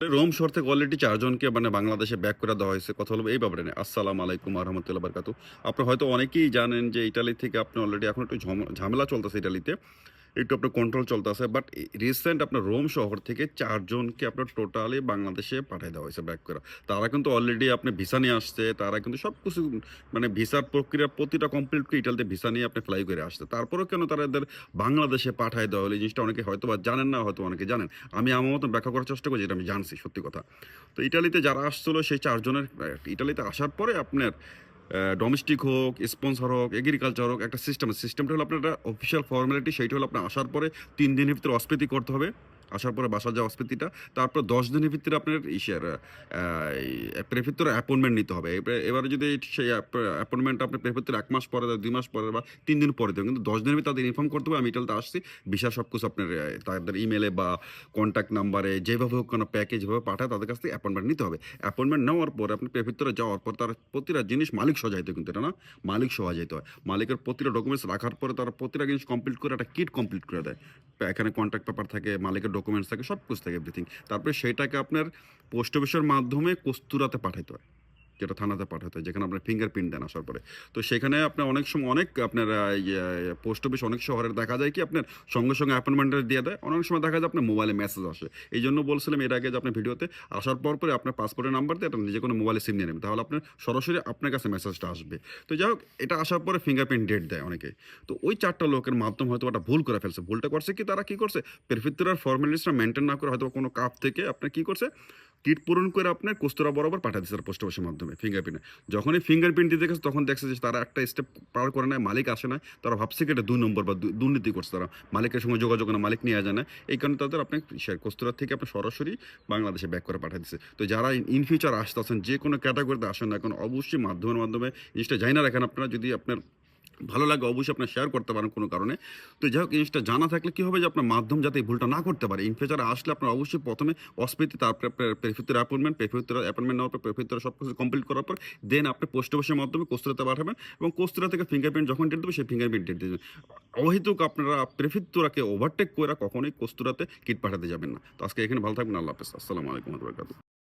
Rome শহর থেকে already চারজনকে মানে বাংলাদেশে ব্যাক করে দেওয়া হয়েছে। কথা হলো এই ব্যাপারে নিয়ে। আসসালাম আলাইকুম আহমতুল্লাহ বারকাতু আপনার হয়তো অনেকেই জানেন যে ইটালি থেকে আপনি অলরেডি এখন একটু ঝামেলা চলতেছে ইটালিতে। একটু আপনার কন্ট্রোল চলতেছে বাট রিসেন্ট আপনার রোম শহর থেকে চারজনকে আপনার টোটালি বাংলাদেশে পাঠিয়ে দেওয়া হয়েছে ব্যাক করে। তারা কিন্তু অলরেডি আপনি ভিসা নিয়ে আসছে, তারা কিন্তু সব কিছু মানে ভিসার প্রক্রিয়া প্রতিটা কমপ্লিট করে ইটালিতে ভিসা নিয়ে আপনি ফ্লাই করে আসছে। তারপরেও কেন তারা এদের বাংলাদেশে পাঠায় দেওয়া হলো এই জিনিসটা অনেকে হয়তো বা জানেন না, হয়তো অনেকে জানেন। আমি আমার মতন ব্যাখ্যা করার চেষ্টা করছি এটা আমি জানছি সত্যি কথা। তো ইটালিতে যারা আসছিল, সেই চারজনের ইটালিতে আসার পরে আপনার ডোমেস্টিক হোক স্পন্সর হোক এগ্রিকালচার হোক, একটা সিস্টেম সিস্টেমটা হলো আপনার একটা অফিসিয়াল ফর্মালিটি সেইটা হলো আপনার আসার পরে তিন দিনের ভিতরে অস্পৃতি করতে হবে। আসার পরে বাসার যাওয়া অস্পৃতিটা তারপর দশ দিনের ভিত্তিতে আপনার ইসের প্রেফিত্তর অ্যাপয়েন্টমেন্ট নিতে হবে। এবারে- যদি সেই অ্যাপয়েন্টমেন্ট আপনি প্রেফিত্তর এক মাস পরে দুই মাস পরে বা তিন দিন পরে দেবেন কিন্তু দশ দিনের ভিতরে তাদের ইনফর্ম করতে হবে, আমি ইটালিতে আসছি। বিশাল সব কিছু আপনার তাদের ইমেলে বা কন্ট্যাক্ট নাম্বারে যেভাবে হোক কোনো প্যাকেজ যেভাবে পাঠায়, তাদের কাছ থেকে অ্যাপয়েন্টমেন্ট নিতে হবে। অ্যাপয়েন্টমেন্ট নেওয়ার পরে আপনি প্রেফিত্তরে যাওয়ার পর তার প্রতিটা জিনিস মালিক সজাইতে কিন্তু এটা না, মালিক সহা যেতে হয়। মালিকের প্রতিটা ডকুমেন্টস রাখার পরে তারা প্রতিটা জিনিস কমপ্লিট করে একটা কিট কমপ্লিট করে দেয়। এখানে কন্ট্যাক্ট পেপার থাকে, মালিকের ডকুমেন্টস থাকে সব কিছু থাকে এভরিথিং তারপরে সেটাকে আপনার পোস্ট অফিসের মাধ্যমে কস্তুরাতে পাঠাইতে হয়। যেটা থানাতে পাঠাতে হয়, যেখানে আপনার ফিঙ্গারপ্রিন্ট দেন আসার পরে। তো সেখানে আপনার অনেক সময় অনেক আপনার পোস্ট অফিস অনেক শহরের দেখা যায় কি আপনার সঙ্গে সঙ্গে অ্যাপয়েন্টমেন্ট দিয়ে দেয়। অনেক সময় দেখা যায় আপনার মোবাইলে মেসেজ আসে। এই জন্য বলছিলাম এর আগে যে আপনার ভিডিওতে আসার পর পরে আপনার পাসপোর্টের নাম্বার দিয়ে এটা নিজে কোনো মোবাইলে সিম নিয়ে নেবেন। তাহলে আপনার সরাসরি আপনার কাছে মেসেজটা আসবে। তো যাই হোক, এটা আসার পরে ফিঙ্গারপ্রিন্ট ডেট দেয় অনেকে তো ওই চারটা লোকের মাধ্যম হয়তো একটা ভুল করে ফেলছে। ভুলটা করছে কি? তারা কি করছে? পেরফিত্তরার ফর্মালিটিসটা মেনটেন না করে হয়তো কোনো কাপ থেকে আপনার কি করছে? কিট পূরণ করে আপনার কোস্তরা বরাবর পাঠিয়ে দিচ্ছে পোস্ট অফিসের মাধ্যমে ফিঙ্গারপ্রিন্ট যখনই ফিঙ্গারপ্রিন্ট দিতে গেছে তখন দেখছে যে তারা একটা স্টেপ পার করে নেয়, মালিক আসে না, তারা ভাবছে কি এটা দুই নম্বর বা দুর্নীতি করছে তারা। মালিকের সঙ্গে যোগাযোগ না, মালিক নিয়ে যায় না। এই কারণে তাদের আপনি কোস্তরা থেকে আপনি সরাসরি বাংলাদেশে ব্যাক করে পাঠিয়ে দিচ্ছে তো যারা ইন ফিউচার আসতেছেন যে কোনো ক্যাটাগরিতে আসেন না এখন অবশ্যই মাধ্যমের মাধ্যমে জিনিসটা জানি না রাখেন আপনারা। যদি আপনার ভালো লাগে অবশ্যই আপনার শেয়ার করতে পারেন কোনো কারণে। তো যাই হোক, জিনিসটা জানা থাকলে কী হবে যে আপনার মাধ্যম যাতে এই ভুলটা না করতে পারে। ইন ফিউচারে আসলে আপনার অবশ্যই প্রথমে অস্পৃতি, তারপরে আপনার প্রেফিত্তর অ্যাপয়েন্টমেন্ট প্রেফিত্তর অ্যাপয়েন্টমেন্ট নেওয়ার পর প্রেফিত্তর সব কিছু কমপ্লিট করার পর দেন আপনি পোস্ট অফিসের মাধ্যমে কোস্তুরাতে পাঠাবেন এবং কোস্তুরা থেকে ফিঙ্গারপ্রিন্ট যখন ডেট দেবে সেই ফিঙ্গারপ্রিন্ট ডেট দেবেন। অহেতুক আপনারা প্রেফিত্তরাকে ওভারটেক করে কখনোই কোস্তুরাতে কিট পাঠাতে যাবেন না। তো আজকে এখানে ভালো থাকবেন, আল্লাহ হাফেজ। আসসালামু আলাইকুম